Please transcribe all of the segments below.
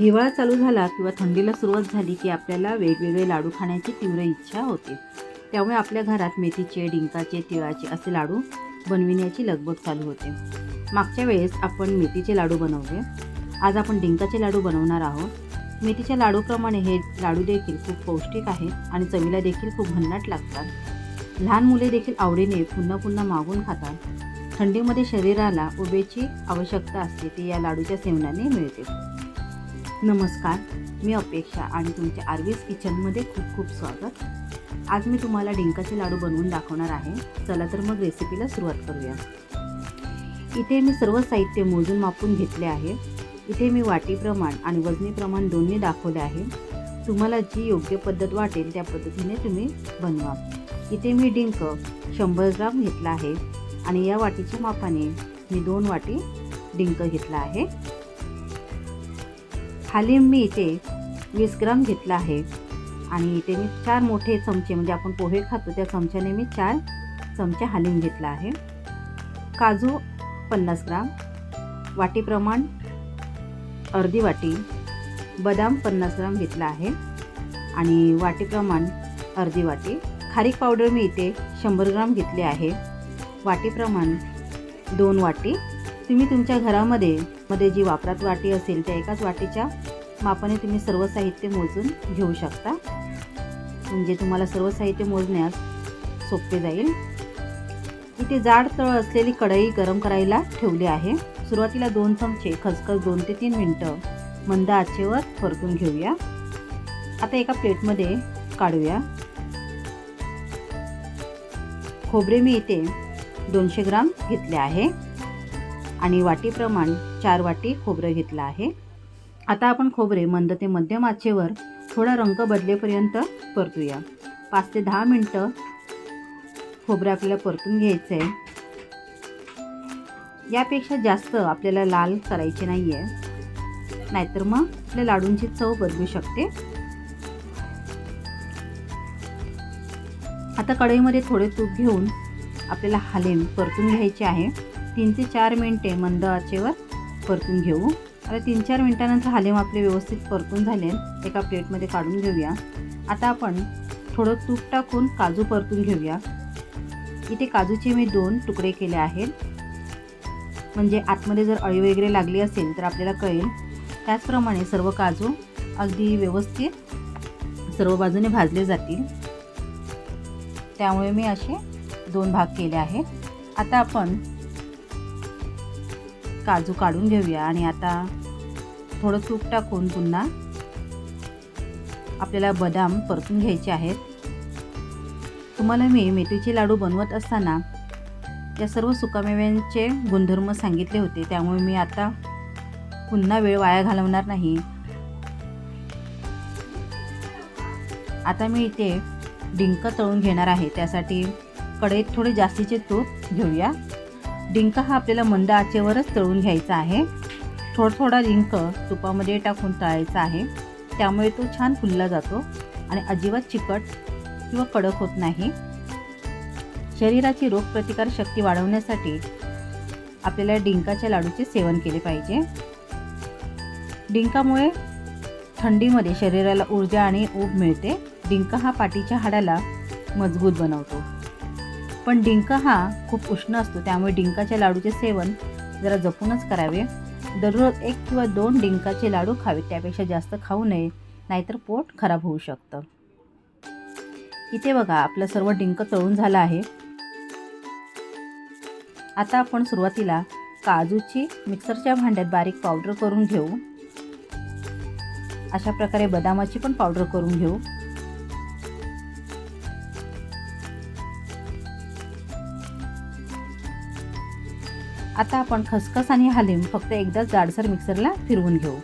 हिवाळा चालू झाला किंवा थंडीला सुरुवात झाली की आपल्याला वेगवेगळे लाडू खाण्याची तीव्र इच्छा होते. त्यामुळे आपल्या घरात मेथीचे डिंकाचे तिळाचे असे लाडू बनविण्याची लगबग चालू होते. मागच्या वेळेस आपण मेथीचे लाडू बनवले. आज आपण डिंकाचे लाडू बनवणार आहोत. मेथीच्या लाडूप्रमाणे हे लाडू देखील खूप पौष्टिक आहेत आणि चवीला देखील खूप भन्नाट लागतात. लहान मुले देखील आवडीने पुन्हा पुन्हा मागून खातात. थंडीमध्ये शरीराला उभेची आवश्यकता असते ती या लाडूच्या सेवनाने मिळते. नमस्कार मी अपेक्षा आणि तुमच्या आरवीस किचनमध्ये खूप खूप स्वागत. आज मी तुम्हाला डिंकाचे लाडू बनवून दाखवणार आहे. चला तर मग रेसिपीला सुरुवात करूया. इथे मी सर्व साहित्य मोजून मापून घेतले आहे. इथे मी वाटी प्रमाण आणि वजनी प्रमाण दोन्ही दाखवले आहे. तुम्हाला जी योग्य पद्धत वाटेल त्या पद्धतीने तुम्ही बनवा. इथे मी डिंक शंभर ग्राम घेतला आहे आणि या वाटीच्या मापाने मी दोन वाटी डिंक घेतला आहे. खाली मी इथे वीस ग्राम घेतला आहे. आणि इथे मी चार मोठे चमचे म्हणजे आपण पोहे खातो त्या चमच्याने मी चार चमचे हालीम घेतला आहे. काजू पन्नास ग्राम वाटीप्रमाण अर्धी वाटी बदाम पन्नास ग्राम घेतला आहे. आणि वाटीप्रमाण अर्धी वाटी खारीक पावडर मी इथे शंभर ग्राम घेतले आहे. वाटीप्रमाण दोन वाटी तुम्ही तुमच्या घरामध्ये मध्ये जी वापरात वाटी असेल त्या एकाच वाटीच्या मापाने तुम्ही सर्व साहित्य मोजून घेऊ शकता. म्हणजे तुम्हाला सर्व साहित्य मोजण्यास सोपे जाईल. इथे जाड तळ असलेली कढई गरम करायला ठेवली आहे. सुरुवातीला दोन चमचे खसखस दोन ते तीन मिनटं मंद आचेवर परतून घेऊया. आता एका प्लेटमध्ये काढूया. खोबरे मी इथे दोनशे ग्राम घेतले आहे. आणि वाटीप्रमाण चार वाटी खोबरं घेतलं आहे. आता आपण खोबरे मंद ते मध्यम आचेवर थोडा रंग बदलेपर्यंत परतूया. पाच ते दहा मिनटं खोबरं आपल्याला परतून घ्यायचं आहे यापेक्षा जास्त आपल्याला लाल करायचे नाही आहे नाहीतर मग आपल्या लाडूंची चव बदलू शकते. आता कढईमध्ये थोडे तूप घेऊन आपल्याला हालेम परतून घ्यायचे आहे. तीन ते चार मिनटे मंद आचेवर परतून घेऊ. आता तीन चार मिनटानंतर हालेम आपले व्यवस्थित परतून झाले एका प्लेटमध्ये काढून घेऊया. आता आपण थोडं तूप टाकून काजू परतून घेऊया. इथे काजूचे मी दोन तुकडे केले आहेत. म्हणजे आतमध्ये जर अळी वगैरे लागली असेल तर आपल्याला कळेल. त्याचप्रमाणे सर्व काजू अगदी व्यवस्थित सर्व बाजूने भाजले जातील. त्यामुळे मी असे दोन भाग केले आहेत. आता आपण काजू काढून घेऊया आणि आता थोडं तूप टाकून पुन्हा आपल्याला बदाम परतून घ्यायचे आहेत. तुम्हाला मी मेथीचे लाडू बनवत असताना या सर्व सुकामेव्यांचे गुणधर्म सांगितले होते. त्यामुळे मी आता पुन्हा वेळ वाया घालवणार नाही. आता मी इथे डिंक तळून घेणार आहे. त्यासाठी कढईत थोडे जास्तीचे तूप घेऊया. डिंक हा आपल्याला मंद आचेवरच तळून घ्यायचा आहे. थोडा थोडा डिंक तुपामध्ये टाकून तळायचा आहे. त्यामुळे तो छान फुलला जातो आणि अजिबात चिकट किंवा कडक होत नाही. शरीराची रोगप्रतिकार शक्ती वाढवण्यासाठी आपल्याला डिंकाच्या लाडूचे सेवन केले पाहिजे. डिंकामुळे थंडीमध्ये शरीराला ऊर्जा आणि ऊब मिळते. डिंक हा पाठीच्या हाडाला मजबूत बनवतो. पण डिंक हा खूप उष्ण असतो त्यामुळे डिंकाच्या लाडूचे सेवन जरा जपूनच करावे. दररोज एक किंवा दोन डिंकाचे लाडू खावे त्यापेक्षा जास्त खाऊ नये नाहीतर पोट खराब होऊ शकतं. इथे बघा आपलं सर्व डिंक तळून झालं आहे. आता आपण सुरुवातीला काजूची मिक्सरच्या भांड्यात बारीक पावडर करून घेऊ. अशा प्रकारे बदामाची पण पावडर करून घेऊ. आता आपण खसखस आणि हालीम फक्त एकदा जाडसर मिक्सरला फिरवून घेऊ.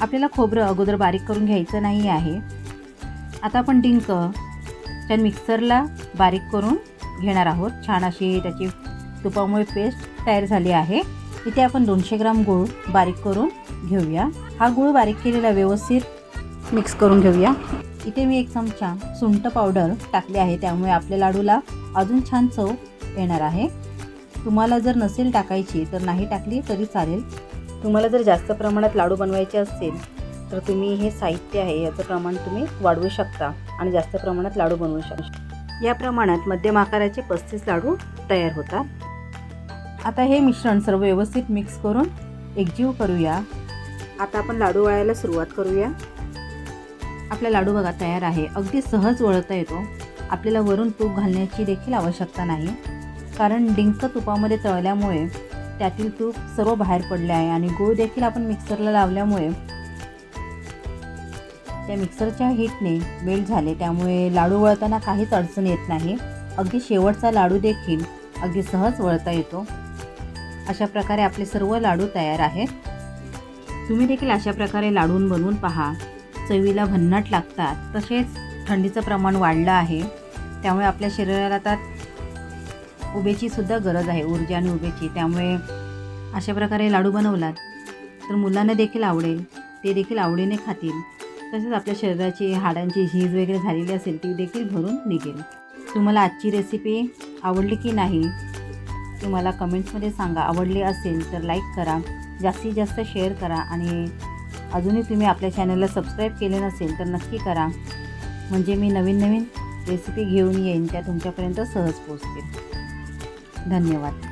आपल्याला खोबरं अगोदर बारीक करून घ्यायचं नाही आहे. आता आपण डिंक त्या मिक्सरला बारीक करून घेणार आहोत. छान अशी त्याची तुपामुळे पेस्ट तयार झाली आहे. इथे आपण दोनशे ग्राम गूळ बारीक करून घेऊया. हा गूळ बारीक केलेला व्यवस्थित मिक्स करून घेऊया. इथे मी एक चमचा सुंठ पावडर टाकली आहे. त्यामुळे आपल्या लाडूला अजून छान चव येणार आहे. तुम्हाला जर नसेल टाकायची तर नाही टाकली तरी चालेल. तुम्हाला जर जास्त प्रमाणात लाडू बनवायचे असतील तर तुम्ही हे साहित्य आहे याचं प्रमाण तुम्ही वाढवू शकता आणि जास्त प्रमाणात लाडू बनवू शकता. या प्रमाणात मध्यम आकाराचे पस्तीस लाडू तयार होतात. आता हे मिश्रण सर्व व्यवस्थित मिक्स करून एकजीव करूया. आता आपण लाडू वळायला सुरुवात करूया. आपला लाडू बघा तयार आहे. अगदी सहज वळता येतो. आपल्याला वरून तूप घालण्याची देखील आवश्यकता नाही. कारण डिंक तुपामध्ये तळल्यामुळे त्यातील तूप सर्व बाहेर पडले आहे आणि गूळ देखील आपण मिक्सरला लावल्यामुळे त्या मिक्सरच्या हीटने मेल्ट झाले. त्यामुळे लाडू वळताना काहीच अडचण येत नाही. अगदी शेवटचा लाडू देखील अगदी सहज वळता येतो. अशा प्रकारे आपले सर्व लाडू तयार आहेत. तुम्ही देखील अशा प्रकारे लाडून बनवून पहा. चवीला भन्नाट लागतात. तसेच थंडीचं प्रमाण वाढलं आहे. त्यामुळे आपल्या शरीराला आता उभेची सुद्धा गरज आहे ऊर्जा आणि उभेची. त्यामुळे अशा प्रकारे लाडू बनवलात तर मुलांना देखील आवडेल. ते देखील आवडीने खातील. तसेच आपल्या शरीराची हाडांची झीज वगैरे झालेली असेल ती देखील भरून निघेल. तुम्हाला आजची रेसिपी आवडली की नाही तुम्हाला मला कमेंट्समध्ये सांगा. आवडली असेल तर लाईक करा. जास्तीत जास्त शेअर करा आणि अजूनही तुम्ही आपल्या चॅनलला सबस्क्राईब केले नसेल तर नक्की करा. म्हणजे मी नवीन नवीन रेसिपी घेऊन येईन त्या तुमच्यापर्यंत सहज पोचतील धन्यवाद.